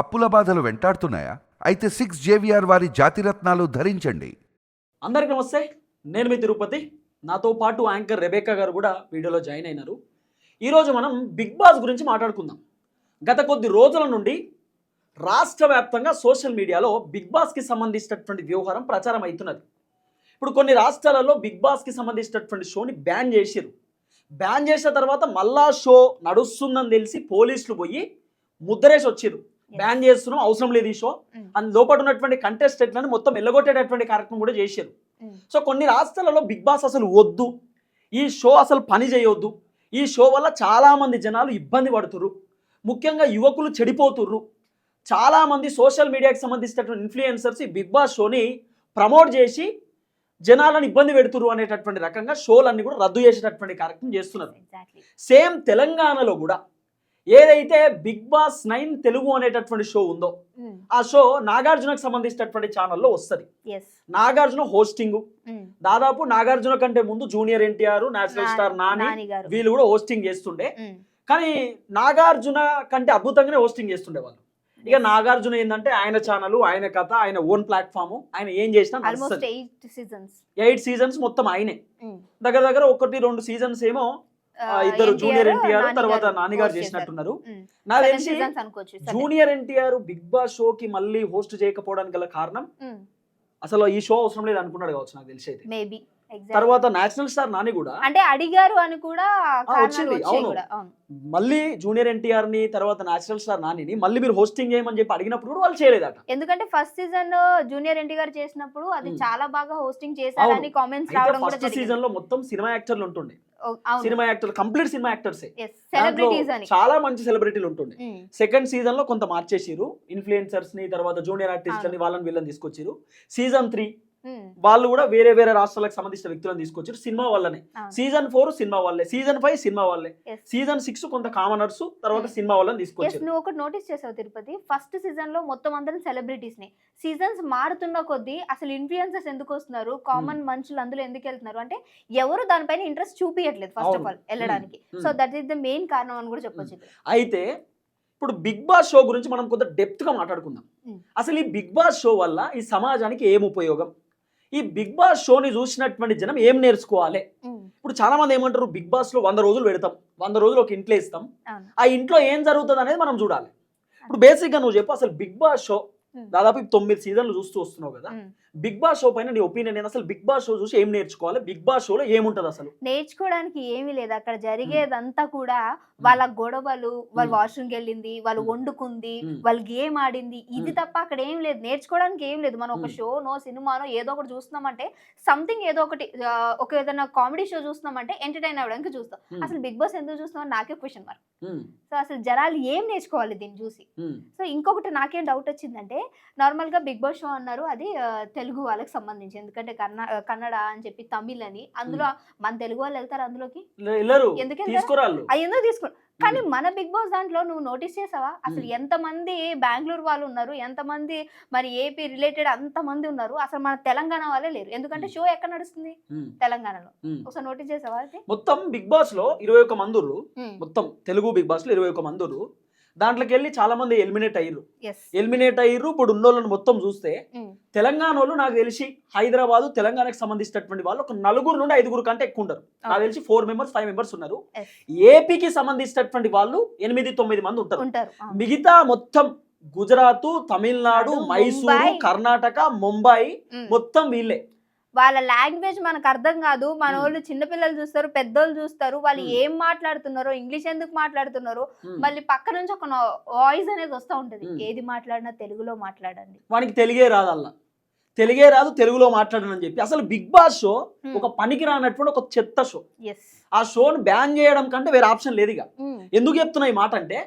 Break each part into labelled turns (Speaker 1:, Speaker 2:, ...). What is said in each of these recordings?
Speaker 1: అప్పుల బాధలు వెంటాడుతున్నాయా? అయితే సిక్స్ జేవిఆర్ వారి జాతిరత్నాలు ధరించండి.
Speaker 2: అందరికీ నమస్తే. నేను మీ తిరుపతి. నాతో పాటు యాంకర్ రెబేకా గారు కూడా వీడియోలో జాయిన్ అయినారు. ఈరోజు మనం బిగ్ బాస్ గురించి మాట్లాడుకుందాం. గత కొద్ది రోజుల నుండి రాష్ట్ర వ్యాప్తంగా సోషల్ మీడియాలో బిగ్ బాస్కి సంబంధించినటువంటి వ్యవహారం ప్రచారం అవుతున్నది. ఇప్పుడు కొన్ని రాష్ట్రాలలో బిగ్ బాస్కి సంబంధించినటువంటి షోని బ్యాన్ చేసిరు బ్యాన్ చేసిన తర్వాత మళ్ళా షో నడుస్తుందని తెలిసి పోలీసులు పోయి ముద్దరేసి వచ్చిర్రు. బ్యాన్ చేస్తున్నాం అవసరం లేదు ఈ షో
Speaker 3: Mm.
Speaker 2: అండ్ లోపల ఉన్నటువంటి కంటెస్టెంట్లను మొత్తం ఎల్లగొట్టేటటువంటి కార్యక్రమం కూడా చేశారు.
Speaker 3: Mm.
Speaker 2: సో కొన్ని రాష్ట్రాలలో బిగ్ బాస్ అసలు వద్దు. ఈ షో అసలు పని చేయొద్దు. ఈ షో వల్ల చాలామంది జనాలు ఇబ్బంది పడుతుర్రు. ముఖ్యంగా యువకులు చెడిపోతుర్రు. చాలామంది సోషల్ మీడియాకి సంబంధించినటువంటి ఇన్ఫ్లుయెన్సర్స్ ఈ బిగ్ బాస్ షోని ప్రమోట్ చేసి జనాలను ఇబ్బంది పెడుతుర్రు అనేటటువంటి రకంగా షోలన్నీ కూడా రద్దు చేసేటటువంటి కార్యక్రమం చేస్తున్నారు. సేమ్ తెలంగాణలో కూడా ఏదైతే బిగ్ బాస్ నైన్ తెలుగు అనేటటువంటి షో ఉందో ఆ షో నాగార్జునకు సంబంధించినటువంటి ఛానల్లో వస్తుంది. నాగార్జున హోస్టింగ్ దాదాపు నాగార్జున కంటే ముందు junior NTR national star Nani వీళ్ళు కూడా హోస్టింగ్ చేస్తుండే. కానీ నాగార్జున కంటే అద్భుతంగానే హోస్టింగ్ చేస్తుండే వాళ్ళు. ఇక నాగార్జున ఏంటంటే ఆయన ఛానల్ ఆయన కథ ఆయన ఓన్ ప్లాట్ఫామ్ ఆయన ఏం చేసినా
Speaker 3: ఎయిట్ సీజన్స్
Speaker 2: మొత్తం ఆయనే. దగ్గర దగ్గర ఒకటి రెండు సీజన్స్ ఏమో ఇద్దరు జూనియర్ ఎన్టీఆర్ తర్వాత నానిగారు చేసినట్టున్నారు. నాకు తెలిసి. జూనియర్ ఎన్టీఆర్ బిగ్ బాస్ షోకి మళ్ళీ హోస్ట్ చేయకపోవడానికి గల కారణం. అసలు ఈ షో అవసరం లేదు అనుకున్నాడు కావచ్చు నాకు తెలిసి అయితే
Speaker 3: మేబీ
Speaker 2: తర్వాత నేషనల్ స్టార్ నాని కూడా
Speaker 3: అంటే అడిగారు అని కూడా
Speaker 2: వచ్చింది, అవును. మళ్ళీ జూనియర్ ఎన్టీఆర్ని తర్వాత నేషనల్ స్టార్ నానిని మళ్ళీ మీరు హోస్టింగ్ చేయమని చెప్పి అడిగినప్పుడు కూడా వాళ్ళు చేయలేదట.
Speaker 3: ఎందుకంటే ఫస్ట్ సీజన్ జూనియర్ ఎన్టీ గారు చేసినప్పుడు అది. చాలా బాగా హోస్టింగ్ చేశారని కామెంట్స్ రావడం
Speaker 2: ఫస్ట్ సీజన్లో మొత్తం సినిమా యాక్టర్లు ఉంటుండే. Cinema actor complete cinema actors. చాలా మంచి సెలబ్రిటీలు ఉంటుండే. సెకండ్ సీజన్లో కొంత మార్చేసిరు ఇన్ఫ్లుయెన్సర్స్ని తర్వాత జూనియర్ ఆర్టిస్ట్ని వాళ్ళని వీళ్ళని తీసుకొచ్చిరు సీజన్ త్రీ. వాళ్ళు కూడా వేరే వేరే రాష్ట్రాలకు సంబంధించిన వ్యక్తులను తీసుకొచ్చారు. సినిమా వల్లనే. సీజన్ ఫోర్ సినిమా వాళ్ళే season five cinema
Speaker 3: Yes.
Speaker 2: Season six కొంత కామనర్స్ తర్వాత
Speaker 3: Hmm.
Speaker 2: సినిమా వాళ్ళని తీసుకొచ్చారు.
Speaker 3: నువ్వు ఒకటి నోటీస్ చేసావు తిరుపతి. ఫస్ట్ సీజన్లో మొత్తం అందరం సెలబ్రిటీస్ని. సీజన్స్ మారుతున్న కొద్దీ అసలు ఇన్ఫ్లుయెన్సర్స్ ఎందుకు వస్తున్నారు? కామన్ మనుషులు అందులో ఎందుకు వెళ్తున్నారు? అంటే ఎవరు దానిపైన ఇంట్రెస్ట్ చూపించట్లేదు ఫస్ట్ ఆఫ్. ఆల్ వెళ్ళడానికి.
Speaker 2: Hmm.
Speaker 3: So that is the main కారణం అని కూడా చెప్పొచ్చు ఇక్కడ.
Speaker 2: అయితే ఇప్పుడు బిగ్ బాస్ షో గురించి మనం కొంత డెప్త్గా మాట్లాడుకుందాం.
Speaker 3: Hmm.
Speaker 2: అసలు ఈ బిగ్ బాస్ షో వల్ల ఈ సమాజానికి ఏం ఉపయోగం? ఈ బిగ్ బాస్ షోని చూసినటువంటి జనం ఏం నేర్చుకోవాలి. ఇప్పుడు చాలా మంది ఏమంటారు బిగ్ బాస్లో వంద రోజులు పెడతాం వంద రోజులు ఒక ఇంట్లో ఇస్తాం. ఆ ఇంట్లో ఏం జరుగుతుంది అనేది మనం చూడాలి ఇప్పుడు బేసిక్గా నువ్వు చెప్పు అసలు బిగ్ బాస్ షో. దాదాపు తొమ్మిది సీజన్లు చూస్తూ వస్తున్నావు కదా. బిగ్ బాస్ షో పైన నీ ఒపీనియన్ ఏంది? అసలు బిగ్ బాస్ షో చూసి ఏం నేర్చుకోవాలి? బిగ్ బాస్ షోలో ఏముంటది అసలు?
Speaker 3: నేర్చుకోవడానికి ఏమీ లేదు. అక్కడ జరిగేదంతా కూడా వాళ్ళ గొడవలు వాళ్ళు. వాష్రూమ్కి వెళ్ళింది వాళ్ళు. వండుకుంది
Speaker 2: Hmm.
Speaker 3: వాళ్ళు గేమ్ ఆడింది. ఇది. తప్ప అక్కడ ఏం లేదు. నేర్చుకోవడానికి ఏం లేదు. మనం ఒక. షోనో సినిమానో ఏదో ఒకటి చూస్తున్నామంటే సంథింగ్ ఏదో ఒకటి ఒక ఏదైనా కామెడీ షో చూస్తున్నామంటే ఎంటర్టైన్ అవ్వడానికి చూస్తాం. అసలు బిగ్ బాస్ ఎందుకు చూస్తున్నాం నాకే క్వశ్చన్ మార్క్ సో అసలు జనాలు ఏం నేర్చుకోవాలి దీన్ని చూసి? సో ఇంకొకటి నాకేం డౌట్ వచ్చిందంటే నార్మల్గా బిగ్ బాస్ షో అన్నారు. అది తెలుగు వాళ్ళకి సంబంధించి. ఎందుకంటే కన్న కన్నడ అని చెప్పి తమిళ్ అని అందులో మన తెలుగు వాళ్ళు వెళ్తారు అందులోకి?
Speaker 2: వెళ్ళరు.
Speaker 3: ఎందుకు కానీ మన బిగ్ బాస్ దాంట్లో నువ్వు నోటీస్ చేసావా? అసలు. ఎంతమంది బెంగళూరు వాళ్ళు ఉన్నారు? ఎంతమంది మరి ఏపీ రిలేటెడ్ అంతమంది ఉన్నారు? అసలు మన తెలంగాణ వాళ్ళే లేరు. ఎందుకంటే. షో ఎక్కడ నడుస్తుంది? తెలంగాణలో. ఒకసారి నోటీస్ చేసావా
Speaker 2: మొత్తం బిగ్ బాస్లో ఇరవై ఒక్క మందురు
Speaker 3: మ్మ్.
Speaker 2: మొత్తం తెలుగు బిగ్ బాస్లో ఇరవై ఒక్క మందురు దాంట్లోకి వెళ్ళి చాలా మంది ఎలిమినేట్ అయ్యారు ఎలిమినేట్ అయ్యారు ఇప్పుడు ఉన్నోళ్ళని మొత్తం చూస్తే తెలంగాణ వాళ్ళు నాకు తెలిసి హైదరాబాద్ తెలంగాణకు సంబంధించినటువంటి వాళ్ళు ఒక నలుగురు నుండి ఐదుగురు కంటే ఎక్కువ ఉండరు. నాకు తెలిసి ఫోర్ మెంబర్స్ ఫైవ్ మెంబర్స్ ఉన్నారు. ఏపీకి సంబంధించినటువంటి వాళ్ళు ఎనిమిది తొమ్మిది మంది ఉంటారు. మిగతా మొత్తం గుజరాత్ తమిళనాడు
Speaker 3: నాడు,
Speaker 2: మైసూరు. కర్ణాటక ముంబై. మొత్తం వీళ్ళే.
Speaker 3: వాళ్ళ లాంగ్వేజ్ మనకు అర్థం కాదు. మన. వాళ్ళు చిన్నపిల్లలు చూస్తారు పెద్దోళ్ళు చూస్తారు. వాళ్ళు. ఏం మాట్లాడుతున్నారో ఇంగ్లీష్ ఎందుకు మాట్లాడుతున్నారో. మళ్ళీ పక్క నుంచి ఒక వాయిస్ అనేది వస్తూ ఉంటది. ఏది మాట్లాడినా తెలుగులో మాట్లాడండి.
Speaker 2: వానికి తెలుగే రాదు అలా తెలుగే రాదు తెలుగులో మాట్లాడనని చెప్పి. అసలు బిగ్ బాస్ షో. ఒక పనికి రానటువంటి ఒక చెత్త షో.
Speaker 3: ఎస్
Speaker 2: ఆ షోని బ్యాన్ చేయడం కంటే వేరే ఆప్షన్ లేదు ఇక. ఎందుకు చెప్తున్నా ఈ మాట అంటే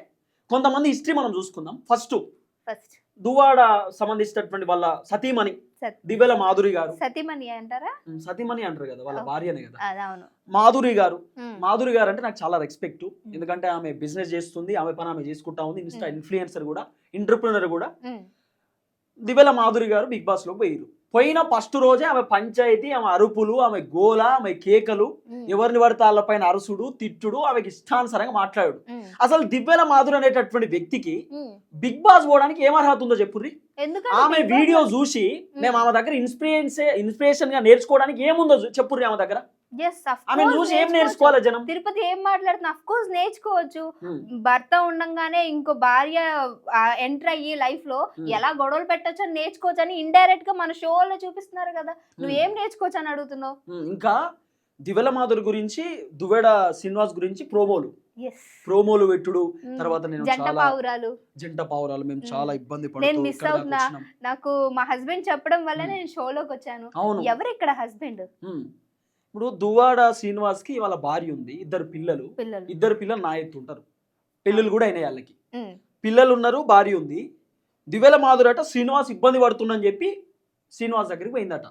Speaker 2: కొంతమంది హిస్టరీ మనం చూసుకుందాం. First
Speaker 3: first.
Speaker 2: దువాడ సంబంధించినటువంటి వాళ్ళ సతీమణి దివ్యల మాధురి గారు.
Speaker 3: సతీమణి అంటారా?
Speaker 2: సతీమణి అంటారు కదా వాళ్ళ. భార్యనే కదా. మాధురి గారు. మాధురి గారు అంటే నాకు చాలా రెస్పెక్ట్ ఎందుకంటే ఆమె బిజినెస్ చేస్తుంది ఆమె పని ఆమె చేసుకుంటా ఉంది ఇన్స్టా. ఇన్ఫ్లుయెన్సర్ కూడా ఎంటర్ప్రినర్ కూడా. దివ్యల మాధురి గారు బిగ్ బాస్లో పోయిరు పోయిన ఫస్ట్ రోజే ఆమె పంచాయతీ ఆమె అరుపులు ఆమె గోల ఆమె కేకలు ఎవరిని పడితే వాళ్ళపైన అరుసుడు తిట్టుడు ఆమెకి ఇష్టానుసారంగా మాట్లాడు అసలు దివ్యల మాధురి అనేటటువంటి వ్యక్తికి. బిగ్ బాస్ పోవడానికి ఏం అర్హత ఉందో చెప్పుర్రి? ఆమె వీడియో చూసి మేము ఆమె దగ్గర ఇన్స్పిరేషన్ ఇన్స్పిరేషన్గా నేర్చుకోవడానికి ఏముందో చూ- చెప్పుర్రి ఆమె దగ్గర. జనం?
Speaker 3: తిరుపతి ఏం మాట్లాడుతున్నా? అఫ్ కోర్స్ నేర్చుకోవచ్చు. భర్త ఉండంగానే ఇంకో భార్య ఎంటర్ అయ్యి
Speaker 2: లైఫ్లో.
Speaker 3: ఎలా గొడవలు పెట్టొచ్చు అని నేర్చుకోవచ్చు అని ఇండైరెక్ట్గా మన షోలో చూపిస్తున్నారు కదా. నువ్వు. ఏం నేర్చుకోవచ్చు అని అడుగుతున్నావు
Speaker 2: ఇంకా దివ్యల మాధురి గురించి దువ్వెడ శ్రీనివాస్ గురించి ప్రోమోలు. ప్రోమోలు పెట్టుడు తర్వాత నేను
Speaker 3: జంట పావురాలు.
Speaker 2: జంట పావురాలు మేము. చాలా ఇబ్బంది
Speaker 3: నేను మిస్ అవుతున్నా. నాకు మా హస్బెండ్ చెప్పడం వల్ల. నేను షోలోకి వచ్చాను.
Speaker 2: అవును.
Speaker 3: ఎవరు ఇక్కడ హస్బెండ్.
Speaker 2: ఇప్పుడు దువ్వాడ శ్రీనివాస్కి వాళ్ళ భార్య ఉంది ఇద్దరు పిల్లలు. ఇద్దరు పిల్లలు నా ఎత్తు ఉంటారు. పెళ్ళిళ్ళు కూడా అయినాయి వాళ్ళకి. పిల్లలు ఉన్నారు భార్య ఉంది. దివ్యల మాధురి అట శ్రీనివాస్ ఇబ్బంది పడుతుందని చెప్పి శ్రీనివాస్ దగ్గరికి పోయిందట.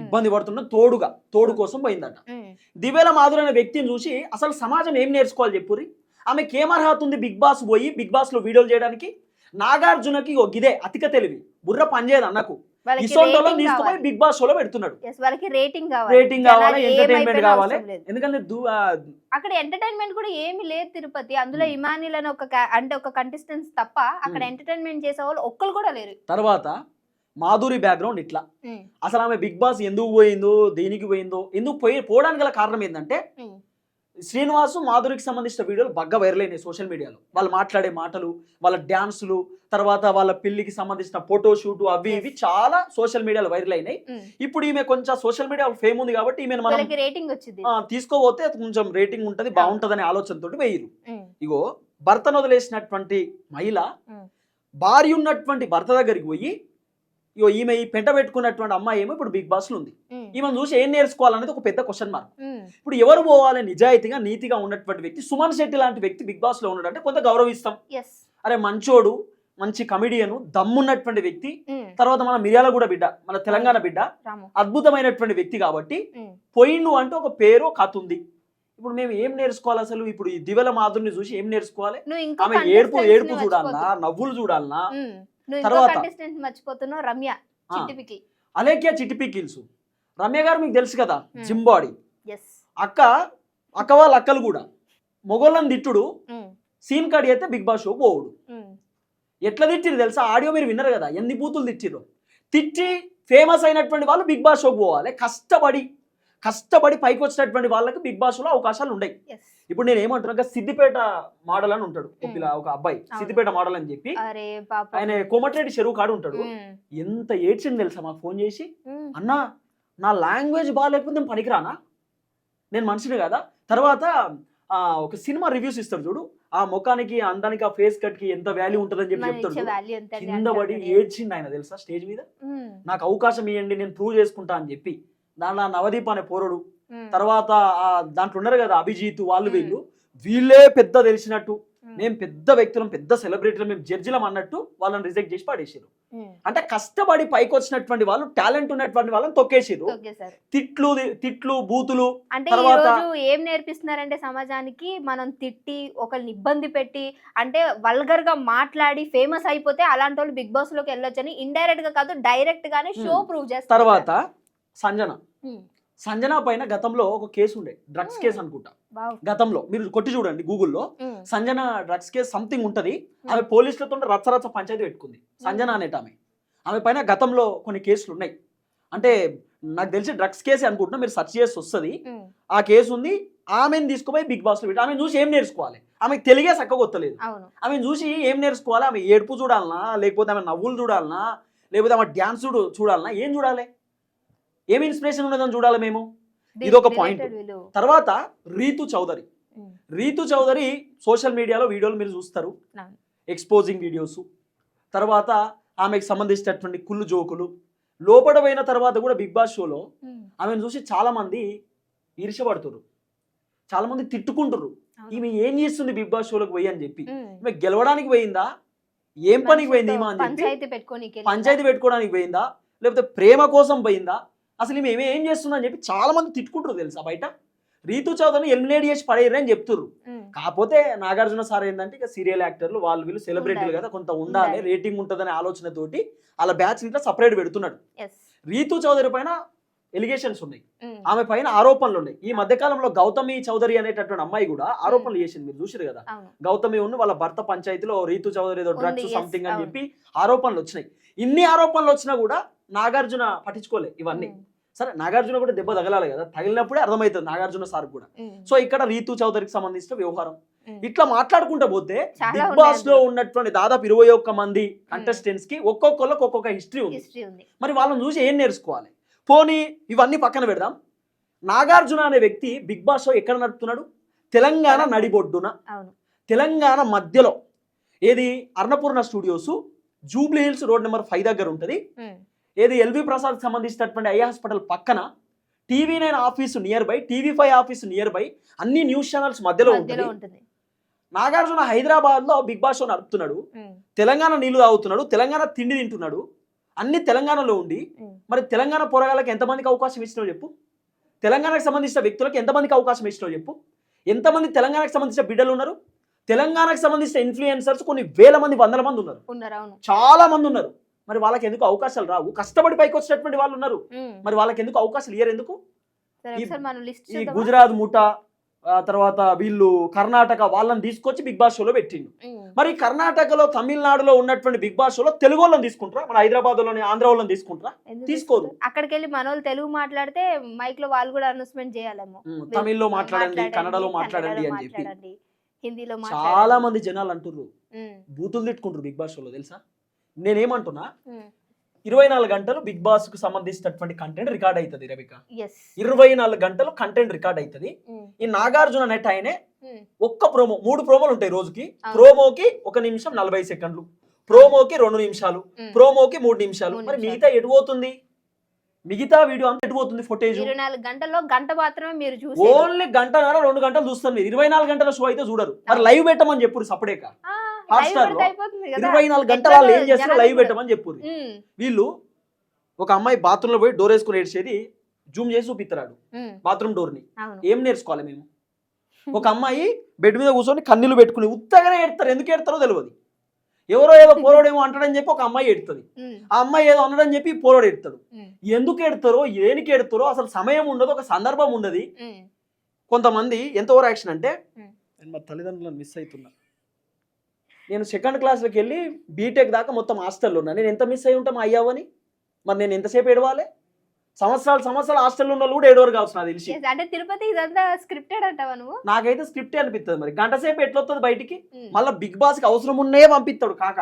Speaker 2: ఇబ్బంది పడుతున్న తోడుగా తోడు కోసం పోయిందట.
Speaker 3: ఉమ్,
Speaker 2: దివ్యల మాధురి అనే వ్యక్తిని చూసి అసలు సమాజం ఏం నేర్చుకోవాలి చెప్పురి ఆమెకి ఏం అర్హత ఉంది బిగ్ బాస్ పోయి బిగ్ బాస్లో వీడియోలు చేయడానికి? నాగార్జునకి ఇగో గిదే అతిక తెలివి. బుర్ర పనిచేయదు అన్నకు. తీసుకుపోయి. బిగ్ బాస్ షోలో పెడుతున్నాడు.
Speaker 3: రేటింగ్ కావాలి.
Speaker 2: ఎంటర్టైన్మెంట్ కావాలి. ఎందుకంటే
Speaker 3: అక్కడ ఎంటర్టైన్మెంట్ కూడా ఏమీ లేదు తిరుపతి. అందులో. ఇమానిల్ అని ఒక అంటే ఒక కంటెస్టెంట్స్ తప్ప అక్కడ. ఎంటర్టైన్మెంట్ చేసే వాళ్ళు ఒక్కరు కూడా లేరు.
Speaker 2: తర్వాత మాధురి బ్యాక్గ్రౌండ్ ఇట్లా. అసలు ఆమె బిగ్ బాస్ ఎందుకు పోయిందో దేనికి పోయిందో ఎందుకు పోయి పోవడానికి గల కారణం ఏంటంటే శ్రీనివాసు మాధురికి సంబంధించిన వీడియోలు బాగా వైరల్ అయినాయి సోషల్ మీడియాలో వాళ్ళు మాట్లాడే మాటలు వాళ్ళ డ్యాన్సులు తర్వాత వాళ్ళ పెళ్ళికి సంబంధించిన ఫోటో షూట్ అవి ఇవి చాలా సోషల్ మీడియాలో వైరల్ అయినాయి. ఇప్పుడు ఈమె కొంచెం సోషల్ మీడియా ఫేమ్ ఉంది కాబట్టి మనం
Speaker 3: రేటింగ్ వచ్చింది.
Speaker 2: తీసుకోపోతే అది కొంచెం రేటింగ్ ఉంటది బాగుంటది ఆలోచనతోటి వేయరు. ఇగో భర్తను వదిలేసినటువంటి మహిళ. భార్య ఉన్నటువంటి భర్త దగ్గరికి పోయి ఇగో ఈమె ఈ పెంట పెట్టుకున్నటువంటి అమ్మాయి ఏమో ఇప్పుడు బిగ్ బాస్లో ఉంది ఈమెను చూసి ఏం నేర్చుకోవాలనేది ఒక పెద్ద క్వశ్చన్ మార్క్ ఇప్పుడు ఎవరు పోవాలి నిజాయితీగా నీతిగా ఉన్నటువంటి వ్యక్తి? సుమన్ శెట్టి లాంటి వ్యక్తి బిగ్ బాస్లో ఉన్నాడు అంటే కొంత గౌరవిస్తాం.
Speaker 3: Yes,
Speaker 2: అరే మంచోడు మంచి కమిడియను దమ్మున్నటువంటి వ్యక్తి తర్వాత మన మిర్యాల కూడా బిడ్డ మన తెలంగాణ బిడ్డ అద్భుతమైనటువంటి వ్యక్తి కాబట్టి పోయిండు అంటే ఒక పేరు కథ ఉంది. ఇప్పుడు మేము ఏం నేర్చుకోవాలి అసలు? ఇప్పుడు ఈ దివెల మాధురిని చూసి ఏం నేర్చుకోవాలి? ఆమె ఏడుపు ఏడుపు చూడాలనా?
Speaker 3: మర్చిపోతున్నావు.
Speaker 2: నవ్వులు చూడాలనా?
Speaker 3: ఉమ్, నువ్వు
Speaker 2: తర్వాత?
Speaker 3: కంటెస్టెంట్ మర్చిపోతున్నావు రమ్య చిట్టిపికి.
Speaker 2: అలేఖ్య చిటిపి కిల్స్. రమ్య గారు మీకు తెలుసు కదా. జిమ్ బాడీ అక్క అక్క వాళ్ళ అక్కలు కూడా. మొగోళ్ళని తిట్టుడు సీన్ కార్డ్ అయితే బిగ్ బాస్ షో పోవుడు. ఎట్లా తిట్టిరు తెలుసా? ఆడియో మీరు విన్నారు కదా ఎన్ని బూతులు తిట్టిరు తిట్టి ఫేమస్ అయినటువంటి వాళ్ళు బిగ్ బాస్ షోకి పోవాలి కష్టపడి కష్టపడి పైకి వచ్చినటువంటి వాళ్ళకి బిగ్ బాస్లో అవకాశాలు ఉన్నాయి ఇప్పుడు నేను ఏమంటున్నా సిద్దిపేట మోడల్ అని ఉంటాడు ఒక
Speaker 3: Hmm.
Speaker 2: ఒక అబ్బాయి. సిద్దిపేట మోడల్ అని చెప్పి ఆయన కోమటిరెడ్డి చెరువు కాడు ఉంటాడు. ఎంత ఏడ్చింది తెలుసా మాకు ఫోన్ చేసి? అన్నా నా లాంగ్వేజ్ బాగాలేకపోతే నేను పనికిరానా? నేను మనిషిని కదా? తర్వాత ఆ, ఒక సినిమా రివ్యూస్ ఇస్తాడు చూడు. ఆ ముఖానికి అందానికి ఆ ఫేస్ కట్కి ఎంత వాల్యూ ఉంటుందని చెప్పి చెప్తాడు కింద పడి ఏడ్చింది ఆయన తెలుసా స్టేజ్ మీద? నాకు అవకాశం ఇవ్వండి నేను ప్రూవ్ చేసుకుంటా అని చెప్పి దాంట్లో నవదీప్ అనే పోరడు. తర్వాత ఆ దాంట్లో ఉన్నారు కదా అభిజిత్ వాళ్ళు. వీళ్ళు. వీళ్ళే పెద్ద తెలిసినట్టు. మేము పెద్ద వ్యక్తులం పెద్ద సెలబ్రిటీలు మేము జడ్జిలం అన్నట్టు వాళ్ళని రిజెక్ట్ చేసి పడేసారు అంటే కష్టపడి పైకి వచ్చినటువంటి వాళ్ళు టాలెంట్ ఉన్నటువంటి వాళ్ళని తొక్కేసారు
Speaker 3: సార్
Speaker 2: తిట్లు తిట్లు బూతులు
Speaker 3: అంటే ఈ
Speaker 2: తర్వాత-
Speaker 3: రోజు ఏం నేర్పిస్తున్నారంటే సమాజానికి మనం తిట్టి ఒకరిని ఇబ్బంది పెట్టి అంటే వల్గర్గా మాట్లాడి ఫేమస్ అయిపోతే అలాంటి వాళ్ళు బిగ్ బాస్లోకి వెళ్ళొచ్చని ఇండైరెక్ట్గా కాదు డైరెక్ట్ గానే షో. ప్రూవ్ చేస్తారు
Speaker 2: తర్వాత సంజన. సంజన పైన గతంలో ఒక కేసు ఉండే డ్రగ్స్. కేసు అనుకుంటా. గతంలో మీరు కొట్టి చూడండి గూగుల్లో. సంజన డ్రగ్స్ కేసు సంథింగ్ ఉంటది. ఆమె పోలీసులతో రచ్చరచ్చ పంచాయతీ పెట్టుకుంది. సంజన అనేట ఆమె. ఆమె పైన గతంలో కొన్ని కేసులు ఉన్నాయి. అంటే నాకు తెలిసి డ్రగ్స్ కేసే అనుకుంటున్నా మీరు సెర్చ్ చేసి వస్తుంది. ఆ కేసు ఉంది. ఆమెను తీసుకుపోయి బిగ్ బాస్లో పెట్టి ఆమెను చూసి ఏం నేర్చుకోవాలి? ఆమెకు తెలిగే చక్కగొత్తలేదు ఆమెను చూసి ఏం నేర్చుకోవాలి? ఆమె ఏడుపు చూడాలనా? లేకపోతే ఆమె నవ్వులు చూడాలనా? లేకపోతే ఆమె డ్యాన్స్ చూడు చూడాలనా? ఏం చూడాలి? ఏం ఇన్స్పిరేషన్ ఉన్నదని చూడాలి మేము point.
Speaker 3: Related వీళ్ళు.
Speaker 2: తర్వాత రీతు చౌదరి. రీతు చౌదరి సోషల్ మీడియాలో వీడియోలు మీరు చూస్తారు. ఎక్స్పోజింగ్ వీడియోస్ తర్వాత ఆమెకు సంబంధించినటువంటి కుళ్ళు జోకులు లోపల పోయిన తర్వాత కూడా బిగ్ బాస్ షోలో. ఆమెను చూసి చాలా మంది ఈర్షపడుతున్నారు చాలా మంది తిట్టుకుంటున్నారు
Speaker 3: అవును.
Speaker 2: ఈమె ఏం చేస్తుంది బిగ్ బాస్ షోలోకి పోయి అని చెప్పి. ఈమె గెలవడానికి పోయిందా ఏం పనికి పోయింది ఈమె అని చెప్పి
Speaker 3: పంచాయతీ
Speaker 2: పెట్టుకోవడానికి పోయిందా లేకపోతే ప్రేమ కోసం పోయిందా అసలు ఈమె ఏమి ఏం చేస్తుందని చెప్పి చాలా మంది తిట్టుకుంటారు తెలుసా బయట? రీతు చౌదరిని ఎలిమినేట్ చేసి పడేయరు అని
Speaker 3: ఉమ్,
Speaker 2: కాకపోతే నాగార్జున సార్ ఏంటంటే ఇక సీరియల్ యాక్టర్లు వాళ్ళు వీళ్ళు సెలబ్రిటీలు. కదా కొంత ఉండాలి. రేటింగ్ ఉంటుందనే ఆలోచనతోటి అలా బ్యాచ్ ఇట్లా సపరేట్ పెడుతున్నాడు. రీతు చౌదరి పైన ఎలిగేషన్స్ ఉన్నాయి. ఆమె పైన ఆరోపణలు ఉన్నాయి. ఈ మధ్య కాలంలో గౌతమి చౌదరి అనేటటువంటి అమ్మాయి కూడా ఆరోపణలు చేసింది మీరు చూసారు కదా? గౌతమి ఉన్న వాళ్ళ భర్త పంచాయతీలో రీతు చౌదరి ఏదో డ్రగ్స్ సంథింగ్ అని. చెప్పి ఆరోపణలు వచ్చినాయి. ఇన్ని ఆరోపణలు వచ్చినా కూడా నాగార్జున పట్టించుకోలే ఇవన్నీ. సరే నాగార్జున కూడా దెబ్బ తగలాలి కదా. తగిలినప్పుడే అర్థమవుతుంది నాగార్జున సార్ కూడా. సో ఇక్కడ రీతు చౌదరికి సంబంధించిన వ్యవహారం. ఇట్లా మాట్లాడుకుంటూ పోతే బిగ్
Speaker 3: బాస్లో.
Speaker 2: ఉన్నటువంటి దాదాపు ఇరవై ఒక్క మంది కంటెస్టెంట్స్కి ఒక్కొక్కళ్ళకి ఒక్కొక్క హిస్టరీ ఉంది. మరి వాళ్ళని చూసి ఏం నేర్చుకోవాలి? పోనీ ఇవన్నీ పక్కన పెడదాం. నాగార్జున అనే వ్యక్తి బిగ్ బాస్ షో ఎక్కడ నడుపుతున్నాడు? తెలంగాణ నడిబొడ్డున. తెలంగాణ మధ్యలో. ఏది? Annapurna studios. Jubilee Hills road number five దగ్గర ఉంటుంది. ఏది ఎల్వి ప్రసాద్ సంబంధించినటువంటి ఐ హాస్పిటల్ పక్కన TV nine office near by TV five office near by అన్ని న్యూస్ ఛానల్స్ మధ్యలో ఉంటుంది. నాగార్జున హైదరాబాద్లో బిగ్ బాస్ షో నడుపుతున్నాడు. తెలంగాణ నీళ్ళు తాగుతున్నాడు. తెలంగాణ తిండి తింటున్నాడు. అన్ని తెలంగాణలో ఉండి మరి తెలంగాణ పోరగాళ్ళకి ఎంతమందికి అవకాశం ఇచ్చినావు చెప్పు. తెలంగాణకు సంబంధించిన వ్యక్తులకు ఎంతమందికి అవకాశం ఇచ్చినావు చెప్పు. ఎంతమంది తెలంగాణకు సంబంధించిన బిడ్డలు ఉన్నారు? తెలంగాణకు సంబంధించిన ఇన్ఫ్లుయెన్సర్స్ కొన్ని వేల మంది వందల మంది ఉన్నారు. చాలా మంది ఉన్నారు. మరి వాళ్ళకి ఎందుకు అవకాశాలు రావు? కష్టపడి పైకి వచ్చినటువంటి వాళ్ళు ఉన్నారు మరి వాళ్ళకి ఎందుకు అవకాశాలు ఇయ్యరు ఎందుకు? ఈ-? గుజరాత్ ముఠా తర్వాత వీళ్ళు కర్ణాటక వాళ్ళని తీసుకొచ్చి బిగ్ బాస్ షోలో పెట్టిండు. మరి కర్ణాటకలో తమిళనాడులో ఉన్నటువంటి బిగ్ బాస్ షోలో తెలుగు వాళ్ళని తీసుకుంటారా? మన హైదరాబాద్లోని ఆంధ్ర వాళ్ళని తీసుకుంటారా? తీసుకోరు.
Speaker 3: అక్కడికి వెళ్ళి మన వాళ్ళు తెలుగు మాట్లాడితే మైక్లో వాళ్ళు కూడా అనౌన్స్మెంట్ చేయాలేమో.
Speaker 2: తమిళ్ళో మాట్లాడండి కన్నడలో మాట్లాడండి అని చెప్పి.
Speaker 3: మాట్లాడండి, హిందీలో
Speaker 2: చాలా. మంది జనాలు
Speaker 3: ఉమ్,
Speaker 2: బూతులు తిట్టుకుంటారు బిగ్ బాస్ షోలో తెలుసా? నేనేమంటున్నా? ఇరవై నాలుగు గంటలు బిగ్ బాస్కు సంబంధించినటువంటి కంటెంట్ రికార్డ్ అవుతుంది రవిక.
Speaker 3: Yes,
Speaker 2: ఇరవై నాలుగు గంటలు కంటెంట్ రికార్డ్ అవుతుంది ఈ నాగార్జున నెట్ ఆయనే ఒక్క ప్రోమో మూడు ప్రోమోలు ఉంటాయి రోజుకి. ప్రోమోకి ఒక నిమిషం నలభై సెకండ్లు. ప్రోమోకి రెండు నిమిషాలు. ప్రోమోకి మూడు నిమిషాలు. మరి. మిగతా ఎటు పోతుంది? మిగతా వీడియో అంతా ఎటు పోతుంది ఫుటేజ్
Speaker 3: ఇరవై నాలుగు గంటల్లో గంట మాత్రమే మీరు చూసి
Speaker 2: ఓన్లీ గంటన్నర రెండు గంటలు చూస్తాను మీరు. ఇరవై నాలుగు గంటల షో అయితే చూడరు. మరి లైవ్ పెట్టమని చెప్పుడు సపడేక లో ఇరవై నాలుగు గంటలు వాళ్ళు ఏం చేస్తారో లైవ్ పెట్టమని చెప్పుడు
Speaker 3: ఉమ్,
Speaker 2: వీళ్ళు ఒక అమ్మాయి బాత్రూంలో పోయి డోర్ వేసుకుని ఏడ్చేది జూమ్ చేసి చూపిస్తాడు
Speaker 3: ఉమ్,
Speaker 2: బాత్రూమ్ డోర్ని
Speaker 3: అవును.
Speaker 2: ఏం నేర్చుకోవాలి మేము? ఒక అమ్మాయి బెడ్ మీద కూర్చొని కన్నీళ్ళు పెట్టుకుని ఉత్తగానే ఏడతారు ఎందుకు ఏడతారో తెలియదు ఎవరో ఏదో పోరోడేమో అంటాడని చెప్పి ఒక అమ్మాయి ఏడుతుంది
Speaker 3: ఉమ్,
Speaker 2: ఆ అమ్మాయి ఏదో అన్నాడని చెప్పి పోరోడు ఏడుతాడు
Speaker 3: ఉమ్,
Speaker 2: ఎందుకు ఏడతారో దేనికి ఏడతారో అసలు సమయం ఉండదు ఒక సందర్భం ఉండదు. కొంతమంది ఎంత ఓవర్ యాక్షన్ అంటే. నేను మా తల్లిదండ్రులను మిస్ అవుతున్నా నేను సెకండ్ క్లాస్లోకి వెళ్ళి బీటెక్ దాకా మొత్తం హాస్టల్లో ఉన్నా. నేను ఎంత మిస్ అయి ఉంటాం అయ్యావని మరి నేను ఎంతసేపు ఏడవాలి? సంవత్సరాలు సంవత్సరాలు హాస్టల్లో ఉన్న కూడా ఏడవరు కావచ్చు నాకు తెలిసి.
Speaker 3: అంటే తిరుపతి ఇదంతా స్క్రిప్టెడ్ అంటావా నువ్వు?
Speaker 2: నాకైతే స్క్రిప్టే అనిపిస్తుంది మరి. గంట సేపు ఎట్లొస్తుంది బయటికి?
Speaker 3: ఉమ్,
Speaker 2: మళ్ళీ బిగ్ బాస్కి అవసరం ఉన్నాయే పంపిస్తాడు కాక.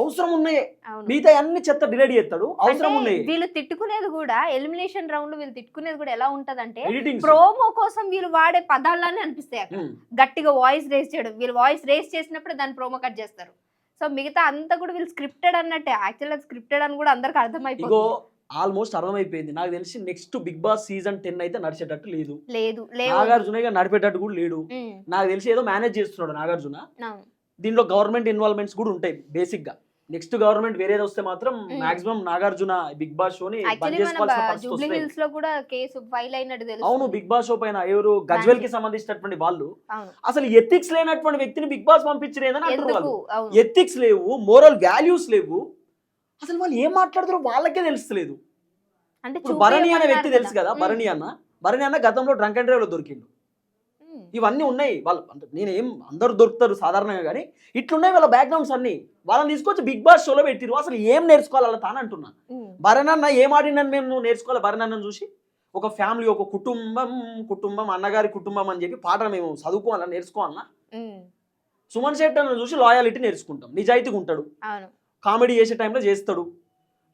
Speaker 2: అవసరం ఉన్నాయే. మిగతా అన్ని చెత్త డిలీట్ చేస్తాడు. అవసరం ఉన్నాయి.
Speaker 3: వీళ్ళు తిట్టుకునేది కూడా ఎలిమినేషన్ రౌండ్ వీళ్ళు తిట్టుకునేది కూడా ఎలా ఉంటదంటే ప్రోమో కోసం వీళ్ళు వాడే పదాలన్నీ అనిపిస్తాయి అక్కడ. గట్టిగా వాయిస్ రేస్ చేయడం. వీళ్ళు వాయిస్ రేస్ చేసినప్పుడు దాన్ని ప్రోమో కట్ చేస్తారు. సో మిగతా అంతా కూడా వీళ్ళు స్క్రిప్టెడ్ అన్నట్టే. యాక్చువల్ స్క్రిప్టెడ్ అని కూడా అందరికి అర్థమైపోతుంది.
Speaker 2: ఆల్మోస్ట్ అర్థమైపోయింది. నాకు తెలిసి next Bigg Boss season ten అయితే నడిచేటట్టు లేదు. నాగార్జున ఇక నడిపేటట్టు కూడా లేడు. నాకు తెలిసి ఏదో మేనేజ్ చేస్తున్నాడు నాగార్జున. దీంట్లో గవర్నమెంట్ ఇన్వాల్వ్మెంట్స్ కూడా ఉంటాయి బేసిక్గా. నెక్స్ట్ గవర్నమెంట్ వేరేది వస్తే మాత్రం. మాక్సిమం నాగార్జున బిగ్ బాస్ షోని అవును బిగ్ బాస్ షో పైన ఎవరు గజ్వెల్కి సంబంధించినటువంటి వాళ్ళు అసలు ఎథిక్స్ లేనటువంటి వ్యక్తిని బిగ్ బాస్ పంపించలేదని అంటారు వాళ్ళు. ఎథిక్స్ లేవు మోరల్ వాల్యూస్ లేవు. అసలు వాళ్ళు ఏం మాట్లాడుతారో వాళ్ళకే తెలుస్తలేదు.
Speaker 3: అంటే
Speaker 2: భరణి అనే వ్యక్తి తెలుసు కదా భరణి అన్న. భరణి అన్న గతంలో డ్రంక్ అండ్ డ్రైవ్లో దొరికిండు ఇవన్నీ ఉన్నాయి. వాళ్ళు అంటే నేనేం అందరు దొరుకుతారు సాధారణంగా కానీ ఇట్లున్నాయి వాళ్ళ బ్యాక్గ్రౌండ్స్ అన్ని. వాళ్ళని తీసుకొచ్చి బిగ్ బాస్ షోలో పెట్టిరు అసలు ఏం నేర్చుకోవాలి అలా తాను అంటున్నా. భరణన్న ఏం ఆడినని మేము నువ్వు నేర్చుకోవాలి భరణన్నను చూసి? ఒక ఫ్యామిలీ ఒక కుటుంబం కుటుంబం అన్నగారి కుటుంబం అని చెప్పి పాట మేము చదువుకోవాలా నేర్చుకోవాలన్నా సుమన్ శెట్టి అన్న చూసి లాయాలిటీ నేర్చుకుంటాం. నిజాయితీగా ఉంటాడు. కామెడీ చేసే టైంలో చేస్తాడు.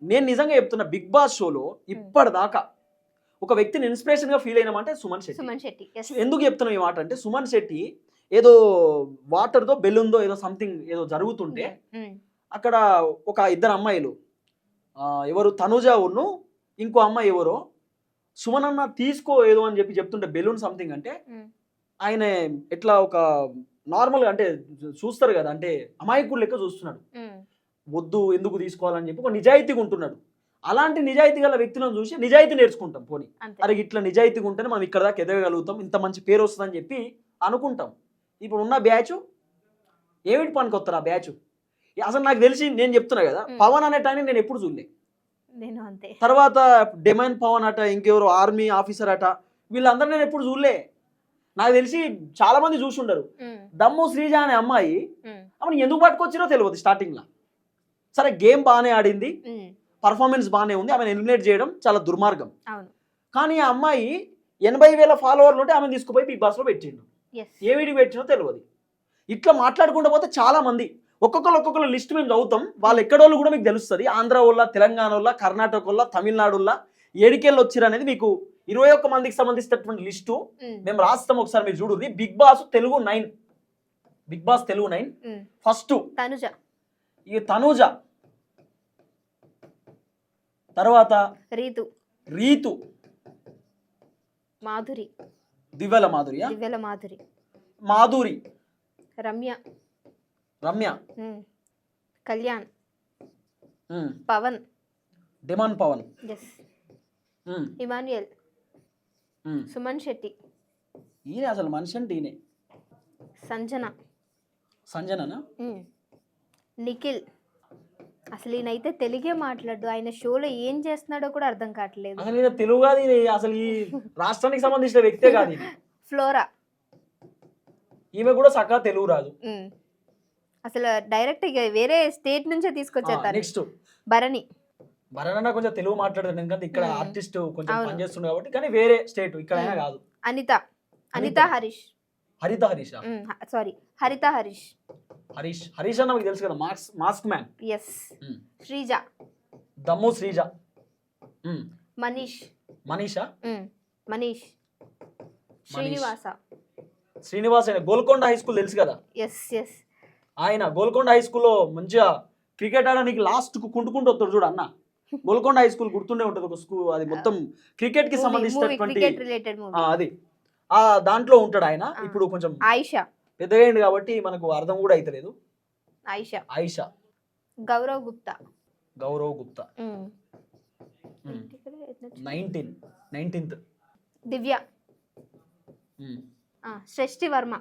Speaker 2: నేను నిజంగా చెప్తున్నా బిగ్ బాస్ షోలో ఇప్పటిదాకా ఒక వ్యక్తిని ఇన్స్పిరేషన్గా ఫీల్ అయినామంటే సుమన్ శెట్టి.
Speaker 3: సుమన్ శెట్టి.
Speaker 2: ఎందుకు చెప్తున్నాం ఈ మాట అంటే సుమన్ శెట్టి ఏదో వాటర్తో బెలూన్దో ఏదో సంథింగ్ ఏదో జరుగుతుంటే అక్కడ ఒక ఇద్దరు అమ్మాయిలు ఎవరు తనుజ ఉన్ను ఇంకో అమ్మాయి ఎవరో సుమన్ అన్న తీసుకో ఏదో అని చెప్పి చెప్తుంటే బెలూన్ సంథింగ్ అంటే ఆయన ఎట్లా ఒక నార్మల్గా అంటే చూస్తారు కదా అంటే అమాయకుడు లెక్క చూస్తున్నాడు. వద్దు ఎందుకు తీసుకోవాలని చెప్పి ఒక నిజాయితీగా ఉంటున్నాడు. అలాంటి నిజాయితీ గల వ్యక్తులను చూసి నిజాయితీ నేర్చుకుంటాం పోనీ. అరే ఇట్లా నిజాయితీగా ఉంటేనే మనం ఇక్కడ దాకా ఎదగలుగుతాం ఇంత మంచి పేరు వస్తుందని చెప్పి అనుకుంటాం. ఇప్పుడు ఉన్న బ్యాచ్ ఏమిటి పనికొస్తారు ఆ బ్యాచ్? అసలు నాకు తెలిసి నేను చెప్తున్నా కదా. పవన్ అనే టైం నేను ఎప్పుడు చూడలే.
Speaker 3: నేను అంతే.
Speaker 2: తర్వాత డెమైన్ పవన్ అట ఇంకెవరు ఆర్మీ ఆఫీసర్ అట వీళ్ళందరూ నేను ఎప్పుడు చూడలే. నాకు తెలిసి చాలా మంది చూసి ఉండరు. దమ్ము శ్రీజ అనే అమ్మాయి ఆమెను ఎందుకు పట్టుకొచ్చిరో తెలియదు స్టార్టింగ్లో సరే గేమ్ బాగానే ఆడింది. పర్ఫార్మెన్స్ బాగానే ఉంది. ఆమెను ఎలిమినేట్ చేయడం చాలా దుర్మార్గం. కానీ ఆ అమ్మాయి ఎనభై వేల ఫాలోవర్లు ఉంటే ఆమెను తీసుకుపోయి బిగ్ బాస్లో పెట్టిండు. ఏ వీడియో పెట్టినో తెలియదు ఇట్లా మాట్లాడుకుంటూ పోతే చాలా మంది ఒక్కొక్కరు ఒక్కొక్కరు లిస్ట్ మేము చదువుతాం. వాళ్ళు ఎక్కడోళ్ళు కూడా మీకు తెలుస్తుంది. ఆంధ్ర వాళ్ళ తెలంగాణ వాళ్ళ కర్ణాటక వాళ్ళ తమిళనాడు వాళ్ళ ఏడికెళ్ళి వచ్చిరు అనేది మీకు ఇరవై ఒక్క మందికి సంబంధించినటువంటి లిస్టు మేము రాస్తాం ఒకసారి మీరు చూడండి Bigg Boss Telugu nine. Bigg Boss Telugu nine. First.
Speaker 3: Tanuja.
Speaker 2: ఈ తనూజ. తర్వాత
Speaker 3: రీతు.
Speaker 2: రీతు.
Speaker 3: మాధురి.
Speaker 2: దివ్యల మాధుర్య
Speaker 3: దివ్యల Madhuri.
Speaker 2: Madhuri.
Speaker 3: Ramya.
Speaker 2: Ramya.
Speaker 3: Kalyan. Pavan.
Speaker 2: Demon Pavan.
Speaker 3: Yes Emmanuel. Suman Shetty.
Speaker 2: ఈయన అసలు మనిషి అంటే ఈయనే.
Speaker 3: సంజన.
Speaker 2: సంజననా?
Speaker 3: నిఖిల్. అసలు ఈయనైతే తెలుగే మాట్లాడు ఆయన షోలో ఏం చేస్తున్నాడో కూడా అర్థం కావట్లేదు
Speaker 2: అసలు ఈయన తెలుగు కాదు ఈయన అసలు ఈ రాష్ట్రానికి సంబంధించిన వ్యక్తే కాదు ఈయన.
Speaker 3: ఫ్లోరా
Speaker 2: ఈమె కూడా సకా తెలుగు రాదు
Speaker 3: ఉమ్. అసలు డైరెక్ట్ ఇక వేరే స్టేట్ నుంచే తీసుకొచ్చారు తను.
Speaker 2: నెక్స్ట్
Speaker 3: భరణి
Speaker 2: భరణన్న కొంచెం తెలుగు మాట్లాడతాడు ఎందుకంటే ఇక్కడ
Speaker 3: మ్మ్.
Speaker 2: ఆర్టిస్ట్ కొంచెం
Speaker 3: అవును.
Speaker 2: పనిచేస్తుంది కాబట్టి కానీ వేరే స్టేట్ ఇక్కడ అయినా. కాదు
Speaker 3: అనిత అనిత
Speaker 2: అనిత.
Speaker 3: హరీష్
Speaker 2: హరిత హరీష్.
Speaker 3: సారీ హరిత హరీష్.
Speaker 2: హరీష్ హరీష్ అన్న మీకు తెలుసు కదా mask mask man.
Speaker 3: Yes Sreeja.
Speaker 2: దమ్ము శ్రీజ.
Speaker 3: మనీష్.
Speaker 2: మనీషా?
Speaker 3: మనీష్. శ్రీనివాస.
Speaker 2: శ్రీనివాస్ ఆయన గోల్కొండ హై స్కూల్ తెలుసు కదా?
Speaker 3: ఎస్ ఎస్
Speaker 2: ఆయన గోల్కొండ హై స్కూల్లో మంచిగా క్రికెట్ ఆడడానికి లాస్ట్కు కుంటుకుంటూ వస్తాడు చూడు అన్న. గోల్కొండ హై స్కూల్ గుర్తుండే ఉంటుంది ఒక స్కూల్ అది మొత్తం క్రికెట్కి సంబంధించినటువంటి అది. ఆ దాంట్లో ఉంటాడు ఆయన. ఇప్పుడు కొంచెం
Speaker 3: ఆయిషా.
Speaker 2: పెద్దగా అయింది కాబట్టి మనకు అర్థం కూడా అయితలేదు.
Speaker 3: ఆయిషా.
Speaker 2: ఆయిషా.
Speaker 3: గౌరవ్ గుప్తా.
Speaker 2: గౌరవ్ గుప్తా? నైన్టీన్. నైన్టీన్త్.
Speaker 3: దివ్య. ఆ, సృష్టి వర్మ.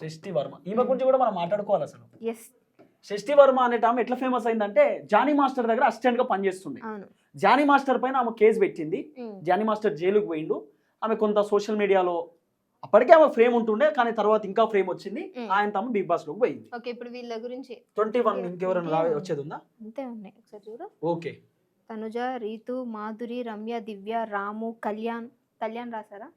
Speaker 2: సృష్టి వర్మ. ఈమె గురించి కూడా మనం మాట్లాడుకోవాలి అసలు.
Speaker 3: ఎస్
Speaker 2: సృష్టి వర్మ అనే ఆమె ఎట్లా ఫేమస్ అయిందంటే జానీ మాస్టర్ దగ్గర అసిస్టెంట్గా పనిచేస్తుంది
Speaker 3: అవును.
Speaker 2: జానీ మాస్టర్ పైన ఆమె కేసు పెట్టింది. జానీ మాస్టర్ జైలుకు పోయిండు. ఆమె కొంత సోషల్ మీడియాలో అప్పటికే ఆమె ఫ్రేమ్ ఉంటుండే కానీ తర్వాత ఇంకా ఫ్రేమ్ వచ్చింది. ఆయన తమ బిగ్ బాస్లోకి పోయింది.
Speaker 3: ఓకే ఇప్పుడు వీళ్ళ గురించి.
Speaker 2: ట్వంటీ వన్ ఇంకెవరైనా వచ్చేది ఉందా?
Speaker 3: అంతే ఉన్నాయి ఒకసారి చూడు.
Speaker 2: ఓకే.
Speaker 3: తనుజ రీతు మాధురి రమ్య దివ్య రాము కళ్యాణ్. కళ్యాణ్ రాసారా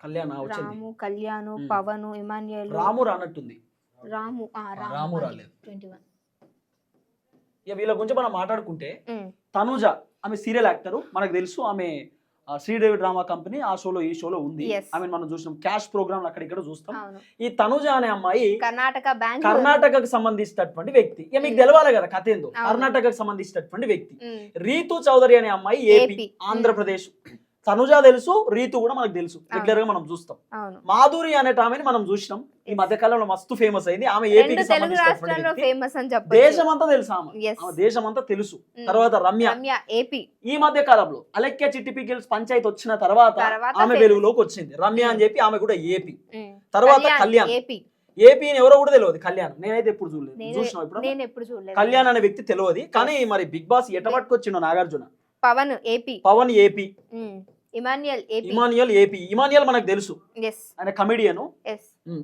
Speaker 2: కళ్యాణ్
Speaker 3: రాము కళ్యాణ్. పవన్ ఇమాన్యుయల్.
Speaker 2: రాము రానట్టుంది.
Speaker 3: రాము ఆ,
Speaker 2: రాము. రాలేదు.
Speaker 3: Twenty one.
Speaker 2: ఇక వీళ్ళ గురించి మనం మాట్లాడుకుంటే తనుజ ఆమె సీరియల్ యాక్టర్ మనకు తెలుసు ఆమె శ్రీదేవి డ్రామా కంపెనీ ఆ షోలో ఈ షోలో ఉంది
Speaker 3: Yes.
Speaker 2: ఆమె మనం చూసినాం క్యాష్ ప్రోగ్రామ్ అక్కడ ఇక్కడ చూస్తాం ఈ తనుజ అనే అమ్మాయి
Speaker 3: కర్ణాటక బ్యాంక్
Speaker 2: కర్ణాటకకు సంబంధించినటువంటి వ్యక్తి ఇక మీకు
Speaker 3: Mm.
Speaker 2: తెలవాలి కదా కథ ఏందో. కర్ణాటకకు సంబంధించినటువంటి వ్యక్తి రీతు చౌదరి అనే అమ్మాయి ఏపీ. ఆంధ్రప్రదేశ్ తనుజ తెలుసు రీతు కూడా మనకు తెలుసు. రెగ్యులర్గా మనం చూస్తాం. మాధురి అనే ఆమెని మనం చూసినాం. ఈ మధ్య కాలంలో మస్తు ఫేమస్ అయింది. ఆమె ఏపీకి
Speaker 3: చెప్పచ్చు.
Speaker 2: దేశం అంతా తెలుసు ఆమె. దేశం అంతా తెలుసు. తర్వాత రమ్య.
Speaker 3: ఏపీ
Speaker 2: ఈ మధ్య కాలంలో అలెక్య చిట్టి గిల్స్ పంచాయతీ వచ్చిన తర్వాత ఆమె. వెలుగులోకి వచ్చింది. రమ్య అని చెప్పి ఆమె కూడా ఏపీ. తర్వాత కళ్యాణ్
Speaker 3: ఏపీ
Speaker 2: ఏపీ అని ఎవరో కూడా తెలియదు కళ్యాణ్. నేనైతే ఎప్పుడు చూడలేదు. చూసినావు ఇప్పుడు? కళ్యాణ్ అనే వ్యక్తి తెలియదు కానీ మరి బిగ్ బాస్ ఎట పట్టుకొచ్చిండు Nagarjuna?
Speaker 3: Pavan AP
Speaker 2: Pavan AP
Speaker 3: AP
Speaker 2: Emmanuel AP. Emmanuel మనకు తెలుసు. ఆయన కమెడియన్.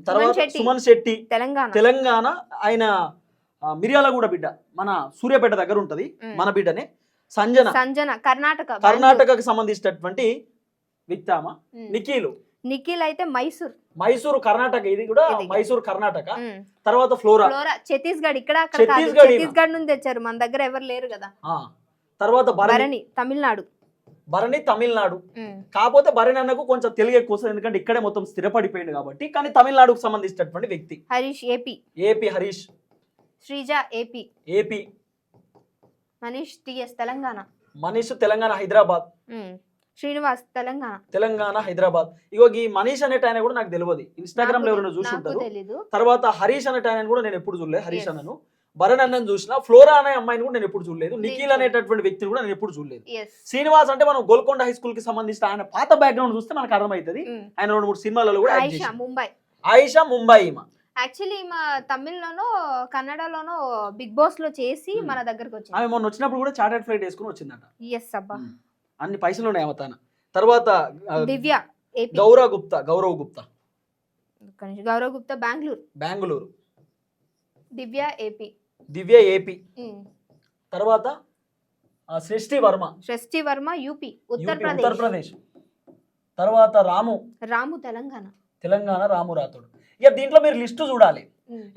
Speaker 2: తర్వాత. సుమన్ శెట్టి.
Speaker 3: తెలంగాణ.
Speaker 2: తెలంగాణ ఆయన మిర్యాలగూడ బిడ్డ. మన సూర్యాపేట దగ్గర ఉంటది. మన బిడ్డనే. సంజన.
Speaker 3: సంజన కర్ణాటక
Speaker 2: కర్ణాటకకు సంబంధించినటువంటి
Speaker 3: ఉమ్.
Speaker 2: నిఖిల్.
Speaker 3: నిఖిల్ అయితే మైసూర్.
Speaker 2: మైసూరు కర్ణాటక. ఇది కూడా. మైసూరు కర్ణాటక. తర్వాత ఫ్లోరా.
Speaker 3: ఫ్లోరా. ఛత్తీస్గఢ్. ఇక్కడ
Speaker 2: ఛత్తీస్గఢ్.
Speaker 3: ఛత్తీస్గఢ్ నుంచి తెచ్చారు. మన దగ్గర ఎవరు లేరు కదా.
Speaker 2: తర్వాత భరణి
Speaker 3: తమిళనాడు.
Speaker 2: భరణి తమిళనాడు. కాకపోతే భరణి అన్నకు కొంచెం తెలుగు ఎక్కువ వస్తుంది ఎందుకంటే ఇక్కడే మొత్తం స్థిరపడిపోయింది కాబట్టి కానీ తమిళనాడుకు సంబంధించినటువంటి వ్యక్తి.
Speaker 3: Harish AP.
Speaker 2: AP Harish.
Speaker 3: Sreeja AP.
Speaker 2: AP.
Speaker 3: Manish TS Telangana.
Speaker 2: Manish Telangana Hyderabad.
Speaker 3: Srinivas Telangana.
Speaker 2: Telangana Hyderabad. ఇగో ఈ మనీష్ అనేట ఆయన కూడా నాకు తెలియదు
Speaker 3: ఇన్స్టాగ్రామ్లో
Speaker 2: ఎవరైనా చూసి ఉంటారు. తర్వాత హరీష్ అనేట ఆయన కూడా నేను ఎప్పుడు చూడలేదు. హరీష్. అన్నను. భరణ్ అన్నని చూసిన ఫ్లోరా అనే అమ్మాయిని కూడా నేను ఎప్పుడు చూడలేదు. నిఖిల్. అనేటటువంటి వ్యక్తిని కూడా నేను ఎప్పుడు చూడలేదు. శ్రీనివాస్ అంటే మనం గోల్కొండ హై స్కూల్కి సంబంధించిన ఆయన పాత బ్యాక్గ్రౌండ్ చూస్తే మనకు అర్థమవుతుంది. ఆయన రెండు మూడు సినిమాలలో కూడా.
Speaker 3: ముంబై
Speaker 2: ఆయిషా ముంబై.
Speaker 3: యాక్చువల్లీ మా తమిళ్ళోనో కన్నడలోనో బిగ్ బాస్లో చేసి
Speaker 2: Hmm.
Speaker 3: మన దగ్గరకు వచ్చింది.
Speaker 2: ఆమె మొన్న వచ్చినప్పుడు కూడా చార్టెడ్ ఫ్లైట్ వేసుకుని వచ్చిందంట.
Speaker 3: ఎస్ అబ్బా.
Speaker 2: అన్ని పైసలు ఉన్నాయి ఆమె తన. తర్వాత
Speaker 3: దివ్య
Speaker 2: గౌరవ్ గుప్తా గౌరవ్ గుప్తా.
Speaker 3: గౌరవ్ గుప్తా బెంగళూరు.
Speaker 2: బెంగళూరు.
Speaker 3: దివ్య ఏపీ.
Speaker 2: దివ్య ఏపీ. తర్వాత సృష్టి వర్మ.
Speaker 3: షష్ఠి వర్మ యూపీ ఉత్తరప్రదేశ్.
Speaker 2: తర్వాత రాము.
Speaker 3: రాము తెలంగాణ.
Speaker 2: తెలంగాణ రాము రాథోడ్. ఇక దీంట్లో మీరు లిస్టు చూడాలి.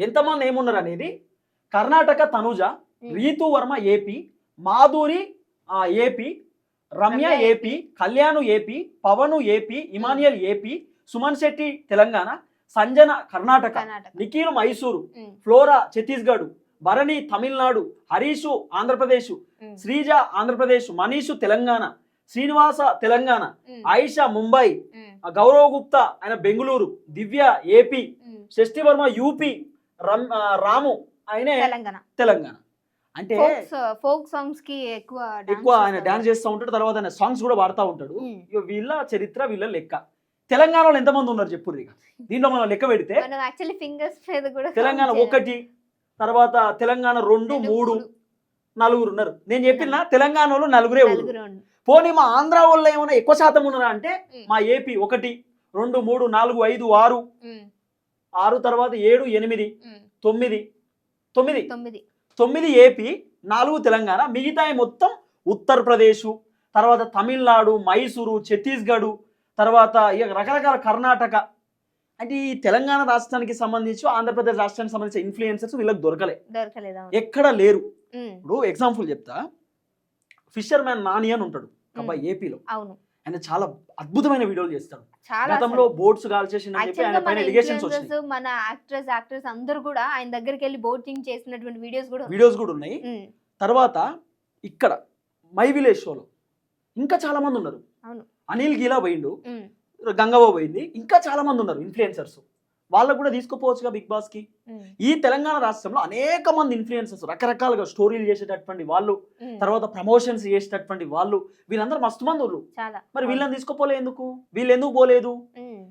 Speaker 2: ఎంతమంది ఏమున్నారు అనేది Karnataka Tanuja. Rithu Varma AP Madhuri AP Ramya AP. Kalyan AP Pavan AP Emmanuel AP Suman Shetty Telangana Sanjana Karnataka Nikhil Mysuru Flora Chhattisgarh Bharani Tamil Nadu Harish Andhra Pradesh Sreeja Andhra Pradesh Manish Telangana Srinivas Telangana Ayesha Mumbai Gaurav Gupta ఆయన Bengaluru Divya AP. షష్ఠి Varma UP రమ్ ఆయనే
Speaker 3: తెలంగాణ.
Speaker 2: అంటే
Speaker 3: folk సాంగ్స్కి ఎక్కువ
Speaker 2: ఎక్కువ ఆయన. Dance చేస్తూ ఉంటాడు తర్వాత ఆయన సాంగ్స్ కూడా పాడుతూ ఉంటాడు. వీళ్ళ చరిత్ర వీళ్ళ లెక్క. తెలంగాణలో ఎంతమంది ఉన్నారు ఇక దీంట్లో మనం లెక్క పెడితే తెలంగాణ. ఒకటి తర్వాత తెలంగాణ రెండు మూడు నలుగురు ఉన్నారు నేను చెప్పిన తెలంగాణలో నలుగురే ఉన్నారు.
Speaker 3: నలుగురు.
Speaker 2: పోనీ మా ఆంధ్ర వాళ్ళు ఏమైనా ఎక్కువ శాతం ఉన్నారా అంటే మా ఏపీ ఒకటి రెండు మూడు నాలుగు ఐదు ఆరు. ఆరు తర్వాత ఏడు ఎనిమిది. తొమ్మిది. తొమ్మిది.
Speaker 3: తొమ్మిది.
Speaker 2: ఏపీ నాలుగు తెలంగాణ. మిగతాయి మొత్తం ఉత్తరప్రదేశ్ తర్వాత తమిళనాడు మైసూరు ఛత్తీస్గఢ్ తర్వాత ఇక రకరకాల కర్ణాటక అంటే ఈ తెలంగాణ రాష్ట్రానికి సంబంధించి ఆంధ్రప్రదేశ్ రాష్ట్రానికి సంబంధించిన ఇన్ఫ్లుయెన్సెస్ వీళ్ళకి దొరకలే.
Speaker 3: దొరకలేదా
Speaker 2: ఎక్కడ లేరు. ఇప్పుడు ఎగ్జాంపుల్ చెప్తా. ఫిషర్ మ్యాన్ నాని అని ఉంటాడు. అబ్బాయి ఏపీలో
Speaker 3: అవును.
Speaker 2: ఆయన చాలా అద్భుతమైన వీడియోలు చేస్తాడు.
Speaker 3: చాలా
Speaker 2: గతంలో. బోట్స్ కాల్చేసిన
Speaker 3: మన యాక్ట్రెస్ యాక్టర్స్ అందరూ కూడా ఆయన దగ్గరికి వెళ్ళి బోటింగ్ చేసినటువంటి వీడియోస్ కూడా
Speaker 2: వీడియోస్ కూడా ఉన్నాయి. తర్వాత ఇక్కడ మై విలేజ్ షోలో ఇంకా చాలా మంది ఉన్నారు. అనిల్ గీలా పోయిండు. గంగవ్వ పోయింది. ఇంకా చాలా మంది ఉన్నారు ఇన్ఫ్లుయెన్సర్స్ వాళ్ళకు కూడా తీసుకుపోవచ్చుగా బిగ్
Speaker 3: బాస్కి
Speaker 2: ఈ తెలంగాణ రాష్ట్రంలో అనేక మంది ఇన్ఫ్లుయెన్సర్స్ రకరకాలుగా స్టోరీలు చేసేటటువంటి వాళ్ళు తర్వాత ప్రమోషన్స్ చేసేటటువంటి వాళ్ళు వీళ్ళందరూ మస్తు మంది ఉన్నారు.
Speaker 3: చాలా.
Speaker 2: మరి వీళ్ళని తీసుకుపోలే ఎందుకు? వీళ్ళు ఎందుకు పోలేదు?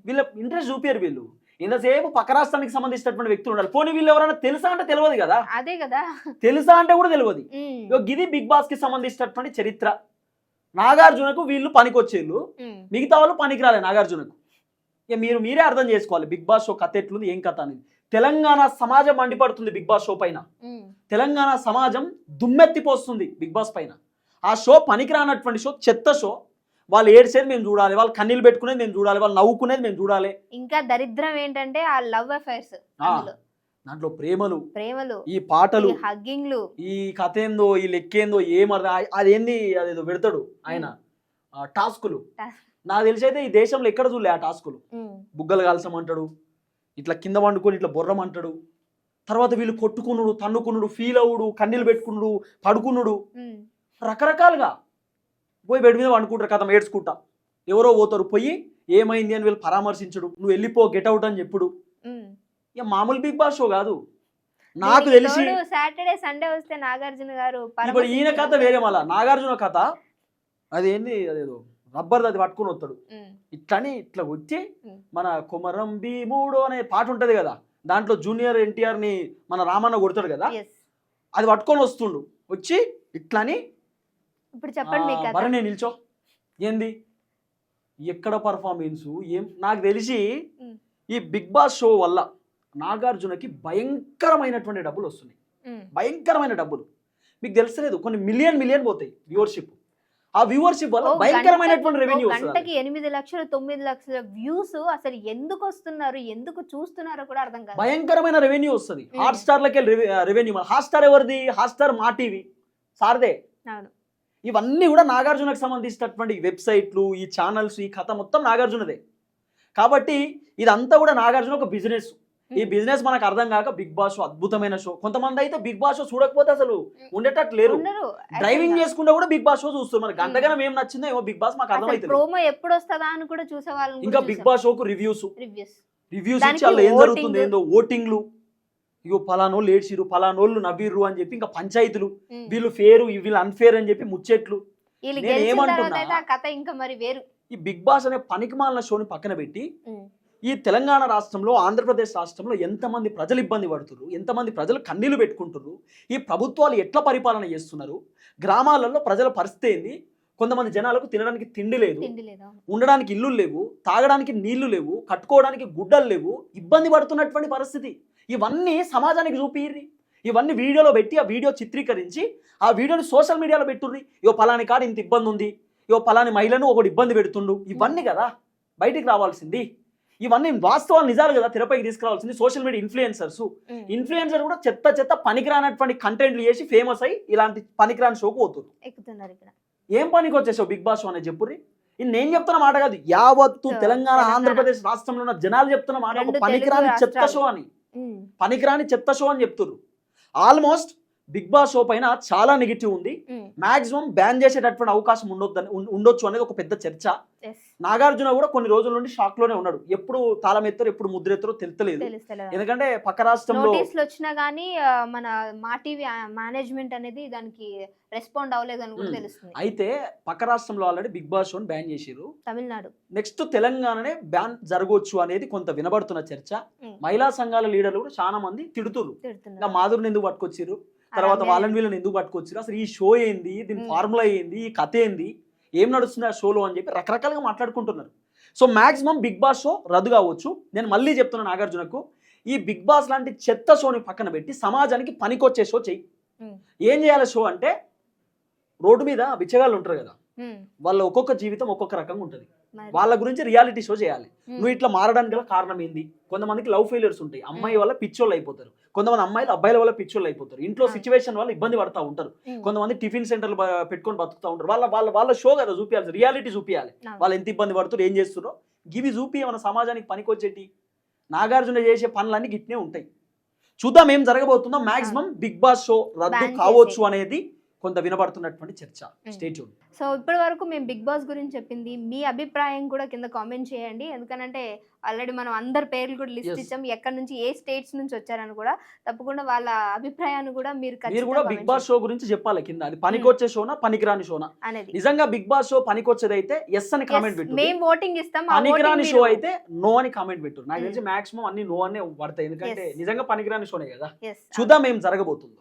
Speaker 2: వీళ్ళ ఇంట్రెస్ట్ చూపారు వీళ్ళు. ఇంతసేపు పక్క రాష్ట్రానికి సంబంధించినటువంటి వ్యక్తులు ఉండాలి. పోనీ వీళ్ళు ఎవరైనా తెలుసా అంటే తెలియదు కదా?
Speaker 3: అదే కదా.
Speaker 2: తెలుసా అంటే కూడా తెలియదు. గిది బిగ్ బాస్కి సంబంధించినటువంటి చరిత్ర. నాగార్జునకు వీళ్ళు పనికొచ్చేళ్ళు మిగతా వాళ్ళు పనికిరాలే నాగార్జునకు. ఇక మీరు మీరే అర్థం చేసుకోవాలి బిగ్ బాస్ షో కథ ఎట్లుంది ఏం కథ అనేది. తెలంగాణ సమాజం మండిపడుతుంది బిగ్ బాస్ షో పైన. తెలంగాణ సమాజం దుమ్మెత్తిపోస్తుంది బిగ్ బాస్ పైన. ఆ షో పనికిరానటువంటి షో చెత్త షో. వాళ్ళు ఏడ్చేది మేము చూడాలి వాళ్ళు కన్నీళ్ళు పెట్టుకునేది మేము చూడాలి వాళ్ళు నవ్వుకునేది మేము చూడాలి.
Speaker 3: ఇంకా దరిద్రం ఏంటంటే ఆ లవ్ అఫైర్స్
Speaker 2: దాంట్లో ప్రేమలు
Speaker 3: ప్రేమలు
Speaker 2: ఈ పాటలు
Speaker 3: ఈ హగ్గింగ్లు.
Speaker 2: ఈ కథ ఏందో ఈ లెక్కేందో ఏం అర్థం ఆ- అదేంది? అదేదో పెడతాడు ఆయన. టాస్కులు.
Speaker 3: టాస్క్.
Speaker 2: నాకు తెలిసి అయితే ఈ దేశంలో ఎక్కడ చూడలే ఆ టాస్కులు. బుగ్గలు కాల్చమంటాడు ఇట్లా కింద వండుకొని ఇట్లా బొర్రమంటాడు తర్వాత వీళ్ళు కొట్టుకునుడు తన్నుకునుడు ఫీల్ అవుడు కన్నీళ్ళు పెట్టుకునుడు పడుకునుడు. రకరకాలుగా పోయి బెడ్ మీద వండుకుంటారు కథ ఏడ్చుకుంటా. ఎవరో పోతారు పోయి ఏమైంది అని వీళ్ళు పరామర్శించడు. నువ్వు వెళ్ళిపో గెట్ అవుట్ అని చెప్పుడు. ఇక మామూలు బిగ్ బాస్ షో కాదు. నాకు తెలిసి
Speaker 3: సాటర్డే సండే వస్తే నాగార్జున గారు
Speaker 2: ఇప్పుడు ఈయన కథ వేరే మళ్ళా నాగార్జున కథ అదేంది అదేదో రబ్బర్ అది పట్టుకుని వస్తాడు. ఇట్లని ఇట్లా వచ్చి. మన కుమరం భీముడు అనే పాట ఉంటది కదా దాంట్లో జూనియర్ ఎన్టీఆర్ని మన రామన్న కొడతాడు కదా. అది పట్టుకొని వస్తుండు. వచ్చి ఇట్లని
Speaker 3: ఇప్పుడు చెప్పండి మీ
Speaker 2: ఆ,
Speaker 3: కథ.
Speaker 2: భరణి నిల్చో. ఏంది? ఎక్కడ పర్ఫార్మెన్స్ ఏం? నాకు తెలిసి. ఈ బిగ్ బాస్ షో వల్ల నాగార్జునకి భయంకరమైనటువంటి డబ్బులు వస్తున్నాయి. భయంకరమైన డబ్బులు. మీకు తెలుసలేదు కొన్ని మిలియన్ మిలియన్ పోతాయి వ్యూవర్షిప్. ఆ వ్యూవర్షిప్ వల్ల భయంకరమైనటువంటి రెవెన్యూ
Speaker 3: గంటకి ఎనిమిది లక్షలు తొమ్మిది లక్షల వ్యూస్ అసలు ఎందుకు వస్తున్నారు ఎందుకు చూస్తున్నారో కూడా అర్థం కాదు.
Speaker 2: భయంకరమైన రెవెన్యూ వస్తుంది. హాట్ స్టార్ లకి రెవెన్యూ హాట్ స్టార్ ఎవరిది? హాట్ స్టార్ మా టీవీ సార్దే. ఇవన్నీ కూడా నాగార్జునకు సంబంధించినటువంటి వెబ్సైట్లు ఈ ఛానల్స్ ఈ కథ మొత్తం నాగార్జునదే. కాబట్టి ఇదంతా కూడా నాగార్జున ఒక బిజినెస్ ఈ
Speaker 3: Hmm.
Speaker 2: బిజినెస్ మనకు అర్థం కాక బిగ్ బాస్ షో అద్భుతమైన షో. కొంతమంది అయితే బిగ్ బాస్ షో చూడకపోతే అసలు ఉండేటట్టు లేరు.
Speaker 3: ఉన్నారు
Speaker 2: డ్రైవింగ్ చేసుకుంటే కూడా బిగ్ బాస్ షో చూస్తారు. మనకి గంటగానం ఏం నచ్చిందో ఏమో బిగ్ బాస్ మాకు అర్థమైతుంది
Speaker 3: ప్రోమో ఎప్పుడు వస్తుందా అని కూడా చూసే వాళ్ళని
Speaker 2: ఇంకా బిగ్ బాస్ షోకు రివ్యూస్.
Speaker 3: రివ్యూస్
Speaker 2: ఇచ్చి అలా ఏం. జరుగుతుంది ఏందో ఓటింగ్లు. ఇగో పలానోళ్ళు ఏడ్చిరు పలానోళ్ళు నవ్విర్రు అని చెప్పి ఇంకా పంచాయతీలు. వీళ్ళు ఫేరు వీళ్ళు అన్ఫేర్ అని చెప్పి ముచ్చెట్లు.
Speaker 3: వీళ్ళు
Speaker 2: ఏమంటున్నా?
Speaker 3: తర్వాత అయితే ఆ కథ ఇంకా మరి వేరు.
Speaker 2: ఈ బిగ్ బాస్ అనే పనికిమాలిన షోని పక్కన పెట్టి. ఈ తెలంగాణ రాష్ట్రంలో ఆంధ్రప్రదేశ్ రాష్ట్రంలో ఎంతమంది ప్రజలు ఇబ్బంది పడుతున్నారు ఎంతమంది ప్రజలు కన్నీళ్ళు పెట్టుకుంటున్నారు ఈ ప్రభుత్వాలు ఎట్లా పరిపాలన చేస్తున్నారు? గ్రామాలలో ప్రజల పరిస్థితి ఏంది? కొంతమంది జనాలకు తినడానికి తిండి లేదు. ఉండడానికి ఇల్లు లేవు తాగడానికి నీళ్ళు లేవు కట్టుకోవడానికి గుడ్డలు లేవు ఇబ్బంది పడుతున్నటువంటి పరిస్థితి. ఇవన్నీ సమాజానికి చూపిర్రి ఇవన్నీ వీడియోలో పెట్టి ఆ వీడియో చిత్రీకరించి ఆ వీడియోని సోషల్ మీడియాలో పెట్టుర్రి. ఇగో పలాని కాడ ఇంత ఇబ్బంది ఉంది ఇగో పలాని మహిళను ఒకటి ఇబ్బంది పెడుతుండు. ఇవన్నీ కదా బయటికి రావాల్సింది. ఇవన్నీ వాస్తవాలు నిజాలు కదా తెరపైకి తీసుకురావాల్సింది సోషల్ మీడియా ఇన్ఫ్లుయెన్సర్స్. ఇన్ఫ్లుయెన్సర్ కూడా చెత్త చెత్త పనికిరానటువంటి కంటెంట్లు చేసి ఫేమస్ అయ్యి ఇలాంటి పనికిరాని షోకు
Speaker 3: ఇక్కడ
Speaker 2: ఏం పనికి వచ్చేసావు బిగ్ బాస్ షో అనేది చెప్పుర్రి నేను చెప్తున్న మాట కాదు యావత్తు తెలంగాణ. ఆంధ్రప్రదేశ్ రాష్ట్రంలో ఉన్న జనాలు చెప్తున్న మాట పనికిరాని చెత్త. షో అని. పనికిరాని చెత్త షో అని చెప్తుర్రు ఆల్మోస్ట్ బిగ్ బాస్ షో పైన చాలా నెగిటివ్ ఉంది. మాక్సిమం బ్యాన్ చేసేటటువంటి అవకాశం ఉండొద్దని ఉండొచ్చు అనేది ఒక పెద్ద చర్చ. నాగార్జున కూడా కొన్ని రోజుల నుండి షాక్లోనే ఉన్నాడు. ఎప్పుడు తాళం ఎత్తారో ఎప్పుడు ముద్ర ఎత్తారో ఎందుకంటే పక్క రాష్ట్రంలో
Speaker 3: వచ్చినా గానీ మన మా టీవీ మేనేజ్మెంట్ అనేది దానికి రెస్పాండ్ అవ్వలేదు అని కూడా. తెలుస్తుంది.
Speaker 2: అయితే పక్క రాష్ట్రంలో ఆల్రెడీ బిగ్ బాస్ షోని బ్యాన్ చేసిర్రు.
Speaker 3: తమిళనాడు.
Speaker 2: నెక్స్ట్ తెలంగాణనే బ్యాన్ జరగవచ్చు అనేది కొంత వినబడుతున్న చర్చ. మహిళా సంఘాల లీడర్లు కూడా చాలా మంది తిడుతురు ఇంకా మాధురిని ఎందుకు పట్టుకొచ్చిర్రు? తర్వాత వాళ్ళని వీళ్ళని ఎందుకు పట్టుకొచ్చిర్రు అసలు ఈ షో ఏంది? దీని. ఫార్ములా ఏంది? ఈ కథ ఏంది? ఏం నడుస్తుంది ఆ షోలో అని చెప్పి రకరకాలుగా మాట్లాడుకుంటున్నారు. So maximum Bigg Boss show రద్దు కావచ్చు. నేను మళ్ళీ చెప్తున్నా నాగార్జునకు ఈ బిగ్ బాస్ లాంటి చెత్త షోని పక్కన పెట్టి సమాజానికి పనికొచ్చే షో చెయ్యి. ఏం చేయాలి షో అంటే రోడ్డు మీద బిచ్చగాళ్ళు ఉంటారు కదా. వాళ్ళ ఒక్కొక్క జీవితం ఒక్కొక్క రకంగా ఉంటుంది. వాళ్ళ గురించి రియాలిటీ షో చేయాలి. నువ్వు ఇట్లా మారడానికి గల కారణం ఏంది? కొంతమందికి లవ్ ఫెయిలియర్స్ ఉంటాయి. అమ్మాయి వల్ల పిచ్చోళ్ళు అయిపోతారు. కొంతమంది అమ్మాయిలు అబ్బాయిల వల్ల పిచ్చోళ్ళు అయిపోతారు. ఇంట్లో. సిచ్యువేషన్ వల్ల ఇబ్బంది పడతా ఉంటారు. కొంతమంది టిఫిన్ సెంటర్లు పెట్టుకొని బతుకుతా ఉంటారు. వాళ్ళ వాళ్ళ వాళ్ళ షో కదా చూపించాలి రియాలిటీ చూపించాలి. వాళ్ళు ఎంత ఇబ్బంది పడుతారు ఏం చేస్తారో గివి చూపి మన సమాజానికి పనికొచ్చేటి? నాగార్జున చేసే పనులన్నీ గిట్నే ఉంటాయి. చూద్దాం ఏం జరగబోతుందో మాక్సిమం బిగ్ బాస్ షో రద్దు కావచ్చు. అనేది కొంత వినబడుతున్నటువంటి చర్చ.
Speaker 3: ఉమ్.
Speaker 2: స్టేట్
Speaker 3: సో ఇప్పటి వరకు మేము బిగ్ బాస్ గురించి చెప్పింది. మీ అభిప్రాయం కూడా కింద కామెంట్ చేయండి. ఎందుకనంటే ఆల్రెడీ మనం అందరి పేర్లు కూడా లిస్ట్. ఇచ్చాం. ఎక్కడి నుంచి ఏ స్టేట్స్ నుంచి వచ్చారని కూడా తప్పకుండా వాళ్ళ అభిప్రాయాన్ని కూడా మీరు
Speaker 2: మీరు కూడా బిగ్ బాస్ షో గురించి చెప్పాలి కింద. అది పనికొచ్చే షోనా పనికిరాని షోనా?
Speaker 3: అనేది.
Speaker 2: నిజంగా బిగ్ బాస్ షో పనికొచ్చేది అయితే ఎస్ అని కామెంట్ పెట్టు.
Speaker 3: మేము ఓటింగ్ ఇస్తాం
Speaker 2: పనికిరాని షో అయితే నో అని కామెంట్ పెట్టు. నాకు. తెలిసి మాక్సిమం అన్ని నో అనే పడతాయి. ఎందుకంటే. నిజంగా పనికిరాని షోనే కదా. చూద్దాం ఏం జరగబోతుందో.